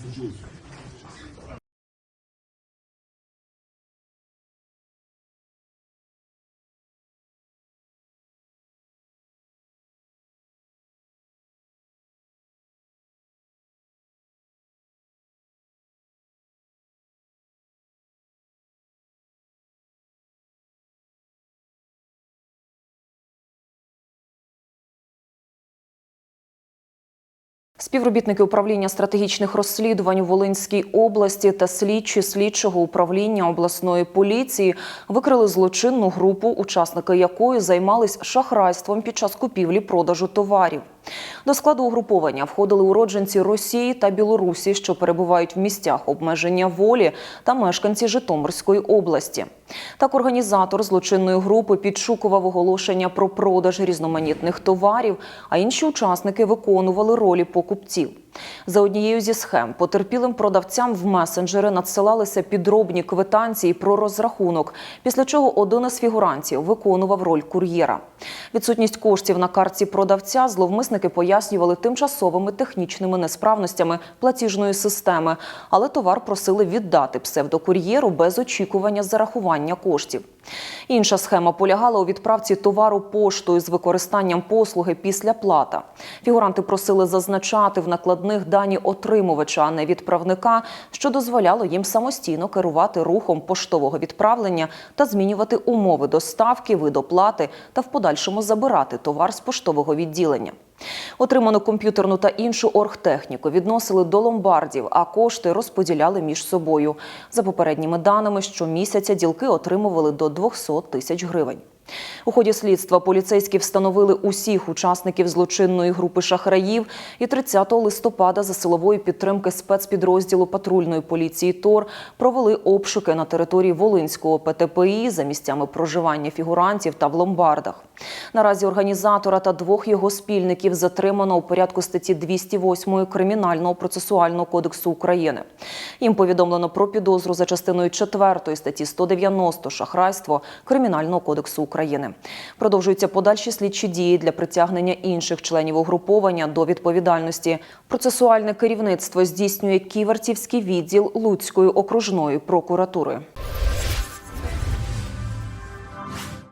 Tschüss. Співробітники управління стратегічних розслідувань у Волинській області та слідчі слідчого управління обласної поліції викрили злочинну групу, учасники якої займались шахрайством під час купівлі-продажу товарів. До складу угруповання входили уродженці Росії та Білорусі, що перебувають в місцях обмеження волі, та мешканці Житомирської області. Так, організатор злочинної групи підшукував оголошення про продаж різноманітних товарів, а інші учасники виконували ролі покупців. За однією зі схем потерпілим продавцям в месенджери надсилалися підробні квитанції про розрахунок, після чого один із фігурантів виконував роль кур'єра. Відсутність коштів на картці продавця зловмисники пояснювали тимчасовими технічними несправностями платіжної системи, але товар просили віддати псевдокур'єру без очікування зарахування коштів. Інша схема полягала у відправці товару поштою з використанням послуги після плата. Фігуранти просили зазначати в накладних дані отримувача, а не відправника, що дозволяло їм самостійно керувати рухом поштового відправлення та змінювати умови доставки, вид оплати та в подальшому забирати товар з поштового відділення. Отриману комп'ютерну та іншу оргтехніку відносили до ломбардів, а кошти розподіляли між собою. За попередніми даними, щомісяця ділки отримували до 200 тисяч гривень. У ході слідства поліцейські встановили усіх учасників злочинної групи шахраїв і 30 листопада за силової підтримки спецпідрозділу патрульної поліції ТОР провели обшуки на території Волинського ПТПІ за місцями проживання фігурантів та в ломбардах. Наразі організатора та двох його спільників затримано у порядку статті 208 Кримінального процесуального кодексу України. Їм повідомлено про підозру за частиною 4 статті 190 шахрайство Кримінального кодексу України. Продовжуються подальші слідчі дії для притягнення інших членів угруповання до відповідальності. Процесуальне керівництво здійснює Ківерцівський відділ Луцької окружної прокуратури.